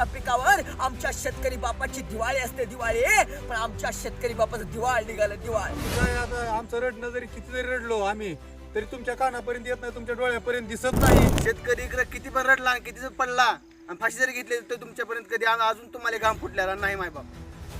सोयाबीनच्या पिकावर आमच्या शेतकरी बापाची दिवाळी असते दिवाळी. पण आमच्या शेतकरी बापाचं दिवाळ निघालं दिवाळ. काय आता आमचं रडणं जरी किती जरी रडलो आम्ही तरी तुमच्या कानापर्यंत येत नाही तुमच्या डोळ्यापर्यंत दिसत नाही. शेतकरी इकडे किती पण रडला आणि किती जर पडला आणि फाशी जरी घेतली तर तुमच्यापर्यंत कधी आ- अजून तुम्हाला घाम फुटलेला नाही मायबाप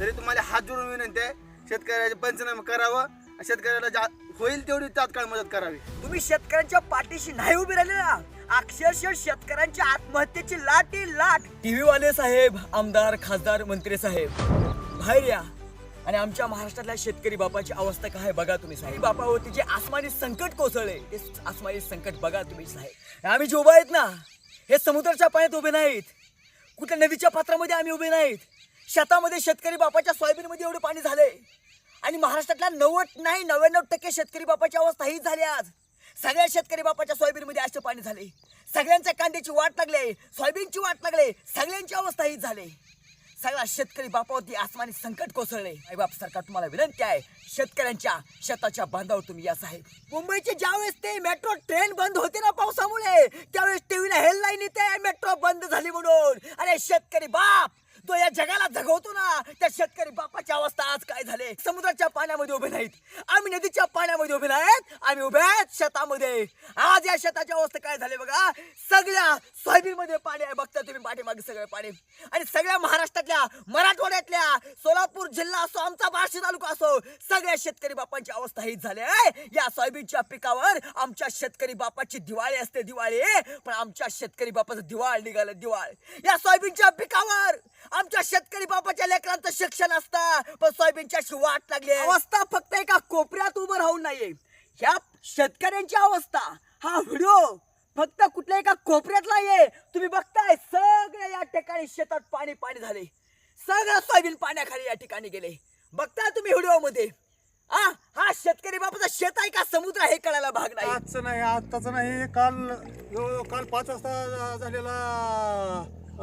तरी तुम्हाला हात जोडून विनंती आहे शेतकऱ्याचे पंचनामे करावं आणि शेतकऱ्याला जा होईल तेवढी तात्काळ मदत करावी. तुम्ही शेतकऱ्यांच्या पाठीशी नाही उभे राहिले ना अक्षरशः शेतकऱ्यांच्या आत्महत्येची लाटी लाट. टीव्ही वाले साहेब आमदार खासदार मंत्री साहेब बाहेर या. आणि आमच्या महाराष्ट्रातल्या शेतकरी बापाची अवस्था काय बघा तुम्ही साहेब. बापावरती जे आसमानी संकट कोसळले ते आसमानी संकट बघा तुम्ही साहेब. आम्ही जे उभा आहेत ना हे समुद्राच्या पाण्यात उभे नाहीत. कुठल्या नदीच्या पात्रामध्ये आम्ही उभे नाहीत. शेतामध्ये शेतकरी बापाच्या सोयाबीनमध्ये एवढे पाणी झाले आणि महाराष्ट्रातल्या नव्वद नाही नव्याण्णव टक्के शेतकरी बापाची अवस्था हीच झाली आज. सगळ्या शेतकरी बापाच्या सोयाबीनमध्ये असे पाणी झाले. सगळ्यांच्या कांद्याची वाट लागले. सोयाबीनची वाट लागले. सगळ्यांची अवस्था हीच झाली. सगळा शेतकरी बापावरती आसमानी संकट कोसळले. आई बाप सरकार तुम्हाला विनंती आहे शेतकऱ्यांच्या शेताच्या बांधावर तुम्ही या साहेब. मुंबईचे ज्यावेळेस ते मेट्रो ट्रेन बंद होते ना पावसामुळे त्यावेळेस टीव्हीला हेडलाईन येते मेट्रो बंद झाली म्हणून. अरे शेतकरी बाप! तो या जगाला जगवतो ना त्या शेतकरी बापाची अवस्था आज काय झाले? समुद्राच्या पाण्यामध्ये उभे नाहीत. आम्ही नदीच्या पाण्यामध्ये उभे नाहीत आम्ही उभे आहेत शेतामध्ये. आज या शेताची अवस्था काय झाली बघा? सगळ्या सोयाबीन मध्ये पाणी आहे बघता तुम्ही पाठीमागे सगळे पाणी. आणि सगळ्या महाराष्ट्रातल्या मराठवाड्यातल्या सोलापूर जिल्हा असो आमचा बार्शी तालुका असो सगळ्या शेतकरी बापांची अवस्था हीच झाली आहे. या सोयाबीनच्या पिकावर आमच्या शेतकरी बापाची दिवाळी असते दिवाळी. पण आमच्या शेतकरी बापाचं दिवाळ निघालं दिवाळ. या सोयाबीनच्या पिकावर आमच्या शेतकरी बापाच्या लेकरांचं शिक्षण असतं. पण सोयाबीनच्या अशी वाट लागली आहे. अवस्था फक्त एका कोपऱ्यात उभं राहून नाहीये. ह्या शेतकऱ्यांची अवस्था. हा व्हिडिओ फक्त कुठल्या एका कोपऱ्यात नाहीये. तुम्ही बघताय सगळ्या या ठिकाणी शेतात पाणी पाणी झाले. सगळं सोयाबीन पाण्याखाली या ठिकाणी गेले. बघताय तुम्ही व्हिडिओमध्ये हा हा शेतकरी बापाचा शेत आहे का समुद्र हे कळायला भाग नाही. आजचं नाही आत्ताचं नाही. काल जवळ- काल पाच वाजता झालेला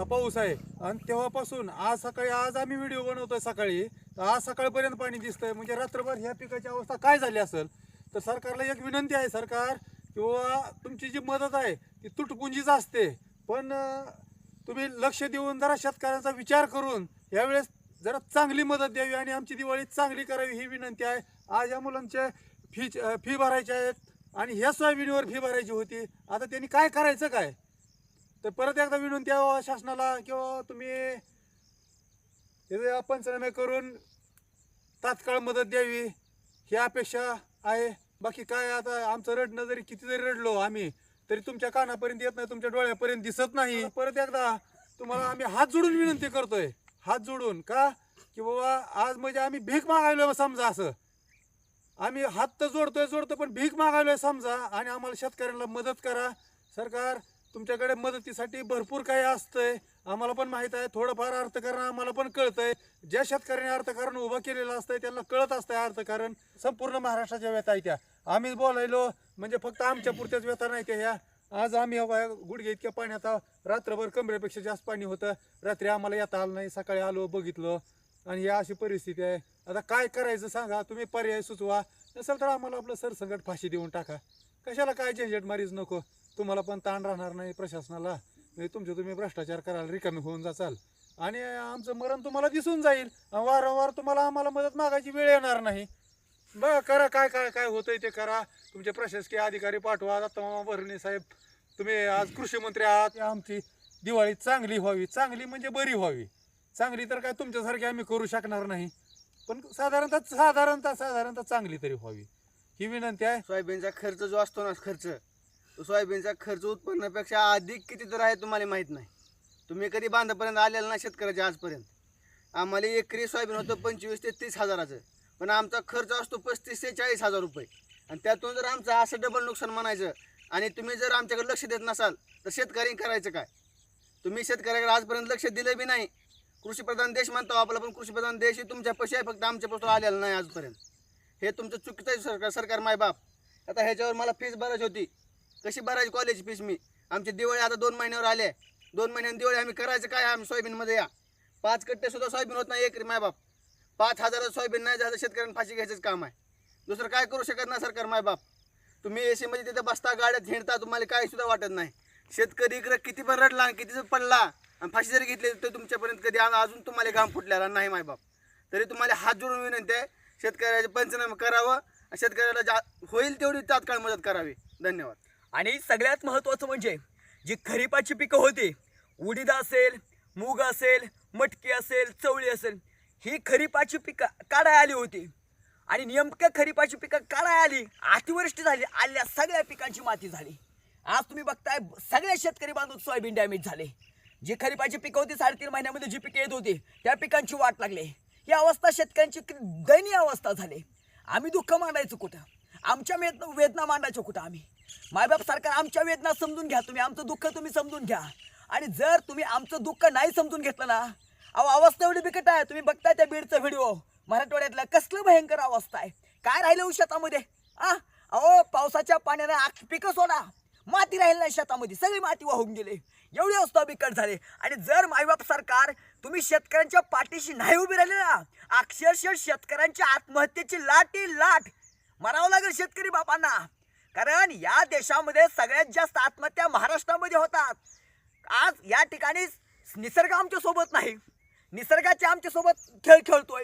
पाऊस आहे. आणि तेव्हापासून आज सकाळी आज आम्ही व्हिडिओ बनवतोय सकाळी. तर आज सकाळपर्यंत पाणी दिसतंय. म्हणजे रात्रभर ह्या पिकाची अवस्था काय झाली असेल? तर सरकारला एक विनंती आहे सरकार किंवा तुमची जी मदत आहे ती तुटपुंजीच असते. पण तुम्ही लक्ष देऊन जरा शेतकऱ्यांचा विचार करून यावेळेस जरा चांगली मदत द्यावी आणि आमची दिवाळी चांगली करावी ही विनंती आहे. आज या मुलांच्या फी फी भरायच्या आहेत आणि ह्या सोयाबीनवर फी भरायची होती. आता त्यांनी काय करायचं काय? तर परत एकदा विनंती आहे शासनाला किंवा तुम्ही हे पंचनामे करून तात्काळ मदत द्यावी ही अपेक्षा आहे. बाकी काय आता आमचं रडणं जरी किती जरी रडलो आम्ही तरी तुमच्या कानापर्यंत येत नाही तुमच्या डोळ्यापर्यंत दिसत नाही. परत एकदा तुम्हाला आम्ही हात जोडून विनंती करतोय. हात जोडून का? की बाबा आज म्हणजे आम्ही भीक मागायलो समजा असं. आम्ही हात तर जोडतोय जोडतो पण भीक मागायलोय समजा आणि आम्हाला शेतकऱ्यांना मदत करा. सरकार तुमच्याकडे मदतीसाठी भरपूर काही असतंय. आम्हाला पण माहीत आहे थोडंफार अर्थकारण आम्हाला पण कळतंय. ज्या शेतकऱ्याने अर्थकारण उभं केलेलं असतंय त्यांना कळत असतंय अर्थकारण. संपूर्ण महाराष्ट्राच्या व्यथा आहे त्या. आम्ही बोलायलो म्हणजे फक्त आमच्या पुरत्याच व्यथा नाही त्या ह्या. आज आम्ही गुडघे इतक्या पाण्यात रात्रभर कमरेपेक्षा जास्त पाणी होतं. रात्री आम्हाला येता आलं नाही. सकाळी आलो बघितलं. आणि ही अशी परिस्थिती आहे. आता काय करायचं सांगा? तुम्ही पर्याय सुचवा. नसेल तर आम्हाला आपलं सरसंकट फाशी देऊन टाका. कशाला काय झंझट मारीच नको? तुम्हाला पण ताण राहणार नाही प्रशासनाला. म्हणजे तुमचे तुम्ही भ्रष्टाचार कराल रिकामी होऊन जाचाल. आणि आमचं मरण तुम्हाला दिसून जाईल. वारंवार तुम्हाला आम्हाला मदत मागायची वेळ येणार नाही. बघा करा काय काय काय होतंय ते करा. तुमचे प्रशासकीय अधिकारी पाठवा. दत्तमामा भरणे साहेब तुम्ही आज कृषी मंत्री आहात. आमची दिवाळी चांगली व्हावी. चांगली म्हणजे बरी व्हावी. चांगली तर काय तुमच्यासारखी आम्ही करू शकणार नाही. पण साधारणतः साधारणतः साधारणतः चांगली तरी व्हावी. ही विनंती आहे. सोयाबीनचा खर्च जो असतो ना खर्च. सोयाबीनचा खर्च उत्पन्नापेक्षा अधिक किती तर आहे तुम्हाला माहीत नाही. तुम्ही कधी बांधापर्यंत आलेला ना शेतकऱ्याच्या आजपर्यंत. आम्हाला एकरी सोयाबीन होतं पंचवीस ते तीस हजाराचं. पण आमचा खर्च असतो पस्तीस ते चाळीस हजार रुपये. आणि त्यातून जर आमचं असं डबल नुकसान म्हणायचं आणि तुम्ही जर आमच्याकडे लक्ष देत नसाल तर शेतकरी करायचं काय? तुम्ही शेतकऱ्याकडे आजपर्यंत लक्ष दिलं बी नाही. कृषीप्रधान देश म्हणतो आपला पण कृषीप्रधान देश ही तुमच्या पैसे आहे फक्त आमच्यापासून आलेला नाही आजपर्यंत. हे तुमचं चुकीचं आहे सरकार सरकार मायबाप. आता ह्याच्यावर मला फीस भरायची होती. कशी भरायची कॉलेज फीस मी? आमची दिवाळी आता दोन महिन्यावर आले. दोन महिन्याने दिवाळी आम्ही करायचं काय? आम्ही सोयाबीनमध्ये या. पाच कट्टे सुद्धा सोयाबीन होत नाही एकरी मायबाप. पाच हजाराचं सोयाबीन नाही झालं शेतकऱ्यांना फाशी घ्यायचंच काम आहे. दुसरं काय करू शकत नाही सरकार मायबाप. तुम्ही ए सीमध्ये तिथे बसता गाड्यात हिंडता तुम्हाला काही सुद्धा वाटत नाही. शेतकरी इकडं किती पण रडला आणि किती पण पडला आणि फाशी जरी घेतली तर तुमच्यापर्यंत कधी अजून तुम्हाला घाम फुटलेला नाही मायबाप. तरी तुम्हाला हात जोडून विनंती आहे शेतकऱ्याचे पंचनामे करावं. शेतकऱ्याला जा होईल तेवढी तात्काळ मदत करावी. धन्यवाद. आणि सगळ्यात महत्त्वाचं म्हणजे जी खरीपाची पिकं होती उडीद असेल मूग असेल मटकी असेल चवळी असेल ही खरीपाची पिकं काढाय आली होती. आणि नेमक्या खरीपाची पिकं काढाय आली अतिवृष्टी झाली आल्या सगळ्या पिकांची माती झाली. आज तुम्ही बघताय सगळे शेतकरी बांधून सोयाबीन डॅमेज झाले. जी खरीपाची पिकं होती साडेतीन महिन्यामध्ये जी पिकं येत होती त्या पिकांची वाट लागली. ही अवस्था शेतकऱ्यांची दयनीय अवस्था झाली. आम्ही दुःख मांडायचं कुठं? आमच्या वेदना वेदना मांडायचो कुठं आम्ही? मायबाप सरकार आमच्या वेदना समजून घ्या तुम्ही. आमचं दुःख तुम्ही समजून घ्या. आणि जर तुम्ही आमचं दुःख नाही समजून घेतलं ना अहो अवस्था एवढी बिकट आहे. तुम्ही बघताय त्या बीडचा व्हिडिओ. मराठवाड्यातला कसलं भयंकर अवस्था आहे. काय राहिलं उ शेतामध्ये? आ? अहो पावसाच्या पाण्यानं आख पिकं सोडा. माती राहील नाही शेतामध्ये. सगळी माती वाहून गेली. एवढी अवस्था बिकट झाली. आणि जर मायबाप सरकार तुम्ही शेतकऱ्यांच्या पाठीशी नाही उभी राहिले ना अक्षरशः शेतकऱ्यांच्या आत्महत्येची लाट लाट मरावं लागेल शेतकरी बापांना. कारण या देशामध्ये सगळ्यात जास्त आत्महत्या महाराष्ट्रामध्ये होतात. आज या ठिकाणी निसर्ग आमच्यासोबत नाही. निसर्गाचे आमच्यासोबत खेळ खेळतोय.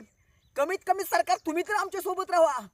कमीत कमी सरकार तुम्ही तर आमच्यासोबत राहा.